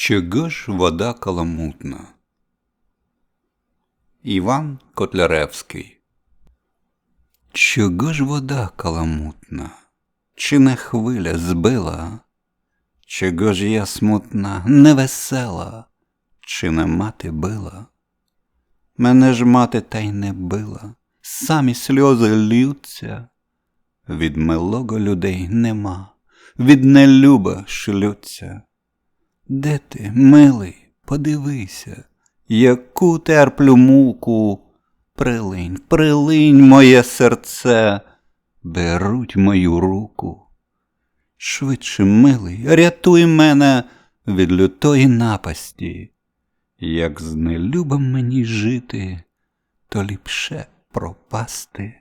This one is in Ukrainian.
Чого ж вода каламутна? Іван Котляревський Чого ж вода каламутна? Чи не хвиля збила? Чого ж я смутна, невесела, чи не мати била? Мене ж мати та й не била, самі сльози ллються. Від милого людей нема, від нелюба шлються. Де ти, милий, подивися, яку терплю муку. Прилинь, прилинь моє серце, беруть мою руку. Швидше, милий, рятуй мене від лютої напасті. Як з нелюбом мені жити, то ліпше пропасти.